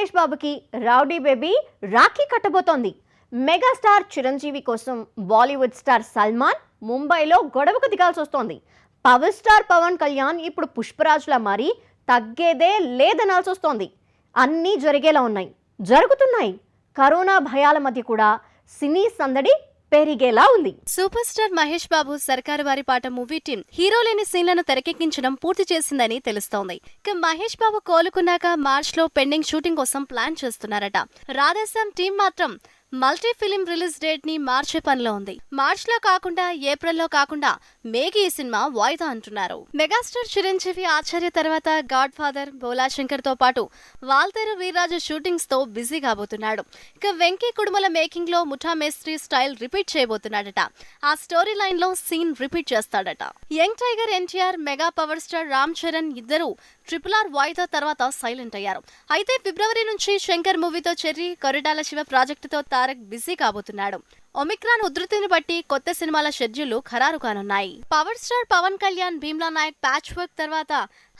మహేష్ బాబుకి rowdy baby rakhi కట్టబోతోంది. Megastar Chiranjeevi కోసం బాలీవుడ్ స్టార్ సల్మాన్ ముంబైలో గొడవకు దిగాల్సి వస్తోంది. పవర్ స్టార్ పవన్ కళ్యాణ్ ఇప్పుడు పుష్పరాజులా మారి తగ్గేదే లేదనాల్సి వస్తోంది. అన్నీ జరిగేలా ఉన్నాయి. జరుగుతున్నాయి. కరోనా భయాల మధ్య కూడా సినీ సందడి పెరిగేలా ఉంది. సూపర్ స్టార్ మహేష్ బాబు సర్కారు వారి పాట మూవీ టీం హీరో లేని సీన్లను తెరకెక్కించడం పూర్తి చేసిందని తెలుస్తోంది. ఇక మహేష్ బాబు కోలుకున్నాక మార్చ్లో పెండింగ్ షూటింగ్ కోసం ప్లాన్ చేస్తున్నారట. రాధేశ్యామ్ టీం మాత్రం మల్టీ ఫిలిం రిలీజ్ డేట్ని మార్చే పనిలో ఉంది. మార్చ్లో కాకుండా ఏప్రిల్లో కాకుండా మేకి ఈ సినిమా వాయిదా అంటున్నారు. మెగాస్టార్ చిరంజీవి ఆచార్య తర్వాత గాడ్ ఫాదర్ శంకర్తో పాటు వాల్తేరు వీర్రాజు షూటింగ్స్తో బిజీ కాబోతున్నాడు. ఇక వెంకీ కుడుమల మేకింగ్లో ముఠా మేస్త్రి స్టైల్ రిపీట్ చేయబోతున్నాడట. ఆ స్టోరీ లైన్లో సీన్ రిపీట్ చేస్తాడట. Young tiger NTR mega power star Ram Charan ఇద్దరు ట్రిపుల్ ఆర్ వాయిదా తర్వాత సైలెంట్ అయ్యారు. అయితే ఫిబ్రవరి నుంచి శంకర్ మూవీతో చెర్రీ కొరిడాల శివ ప్రాజెక్టుతో తారక్ బిజీ కాబోతున్నాడు. ఒమిక్రాన్ ఉధృతిని బట్టి కొత్త సినిమాల షెడ్యూల్ ఖరారు కానున్నాయి. Power star Pawan Kalyan Bheemla Nayak patch work తర్వాత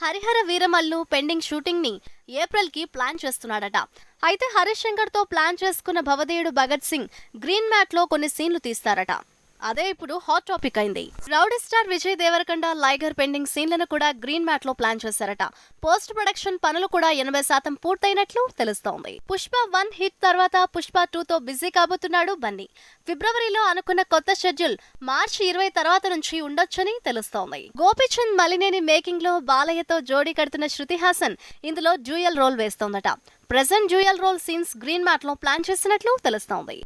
హరిహర వీరమల్లు పెండింగ్ షూటింగ్ని ఏప్రిల్కి ప్లాన్ చేస్తున్నాడట. అయితే హరీష్ శంకర్తో ప్లాన్ చేసుకున్న భవదేయుడు భగత్ సింగ్ గ్రీన్ మ్యాట్లో కొన్ని సీన్లు తీస్తారట. అదే ఇప్పుడు హాట్ టాపిక్ అయింది. Rowdy star Vijay Devarakonda Liger pending సీన్లను కూడా గ్రీన్ మ్యాట్లో ప్లాన్ చేశారట. పోస్ట్ ప్రొడక్షన్ పనులు కూడా ఎనభై శాతం పూర్తయినట్లు తెలుస్తోంది. పుష్ప వన్ హిట్ తర్వాత పుష్ప టూ తో బిజీ కాబోతున్నాడు బన్నీ. ఫిబ్రవరిలో అనుకున్న కొత్త షెడ్యూల్ మార్చి ఇరవై తర్వాత నుంచి ఉండొచ్చని తెలుస్తోంది. గోపిచంద్ మలినేని మేకింగ్లో బాలయ్యతో జోడీ కడుతున్న శృతి హాసన్ ఇందులో dual role వేస్తోందట. Present dual role scenes green మ్యాట్లో plan చేసినట్లు తెలుస్తోంది.